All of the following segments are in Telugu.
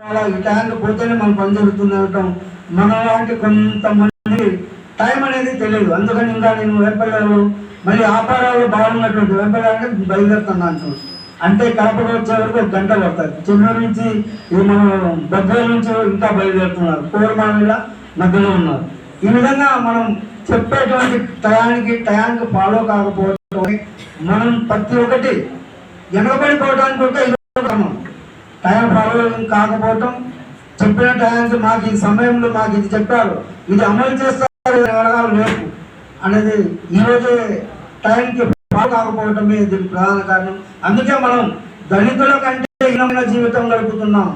అలా ఈ ట్యాంక్ పోతేనే మనం పని జరుగుతుంది అనటం మన లాంటి కొంతమంది టైం అనేది తెలియదు. అందుకని ఇంకా నేను వెంపల్లాలు మళ్ళీ ఆపారాలు బాగున్నటువంటి వెంపల్లాంటి బయలుదేరుతున్నాను అంటే. కడపకు వచ్చే వరకు ఒక గంట పడుతుంది. చెన్నూరు నుంచి ఇది మనం బద్వేలు నుంచి ఇంకా బయలుదేరుతున్నారు. కోరమాల మధ్యలో ఉన్నారు. ఈ విధంగా మనం చెప్పేటువంటి టయానికి టయానికి ఫాలో కాకపోవడం మనం ప్రతి ఒక్కటి వెనకబడిపోవడానికి కూడా ఇది టైం ఫాలో కాకపోవటం. చెప్పిన టైంకి మాకు ఈ సమయంలో మాకు ఇది చెప్పారు. ఇది అమలు చేస్తారు అడగాలి రేపు. అనేది ఈరోజే టైంకి ఫాలో కాకపోవటమే దీనికి ప్రధాన కారణం. అందుకే మనం దళితుల కంటే హీనమైన జీవితం గడుపుతున్నాం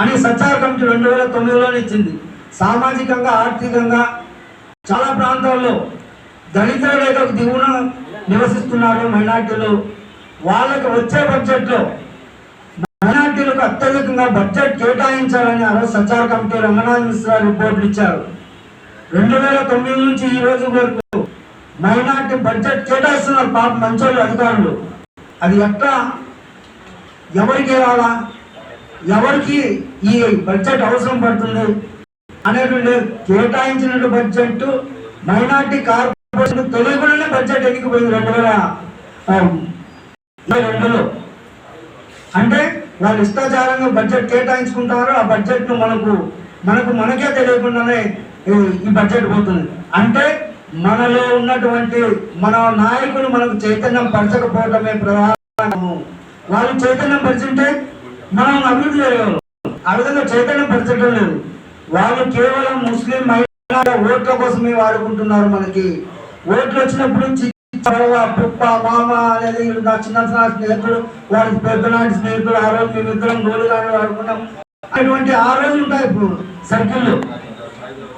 అని సచార కమిటీ రెండు వేల తొమ్మిదిలోనే ఇచ్చింది. సామాజికంగా ఆర్థికంగా చాలా ప్రాంతాల్లో దళితుల రేఖకు దిగువన నివసిస్తున్నారు మైనార్టీలు. వాళ్ళకి వచ్చే బడ్జెట్లో మైనార్టీలకు అత్యధికంగా బడ్జెట్ కేటాయించాలని ఆ రోజు సచార కమిటీ రంగనాథ్ మిశ్రా రిపోర్ట్లు ఇచ్చారు. రెండు వేల తొమ్మిది నుంచి ఈ రోజు వరకు మైనార్టీ బడ్జెట్ కేటాయిస్తున్నారు పాప మంచోళ్ళు అధికారులు. అది ఎట్లా? ఎవరికి రాలా ఎవరికి ఈ బడ్జెట్ అవసరం పడుతుంది? అనేటువంటి కేటాయించిన బడ్జెట్ మైనార్టీ కార్పొరేషన్ తెలియకుండానే బడ్జెట్ ఎన్నికపోయింది రెండు వేల రెండులో. అంటే వాళ్ళు ఇష్టాచారంగా బడ్జెట్ కేటాయించుకుంటారు ఆ బడ్జెట్ను మనకు మనకు మనకే తెలియకుండానే ఈ- బడ్జెట్ పోతుంది. అంటే మనలో ఉన్నటువంటి మన నాయకులు మనకు చైతన్యం పరచకపోవటమే ప్రధానము. వాళ్ళు చైతన్యం పరిచింటే మనం అభివృద్ధి చేయగలం. ఆ విధంగా చైతన్యం పరచడం లేదు. వాళ్ళు కేవలం ముస్లిం మహిళల ఓట్ల కోసమే వాడుకుంటున్నారు మనకి. ఓట్లు వచ్చినప్పుడు చి- మామ అనేది నా చిన్న స్నేహితుడు వాడి పెద్దనాటి స్నేహితుడు ఆ రోజు మేమిద్దరం గోలు కానీ అటువంటి ఆ రోజు ఉంటాయి ఇప్పుడు సర్కిల్లో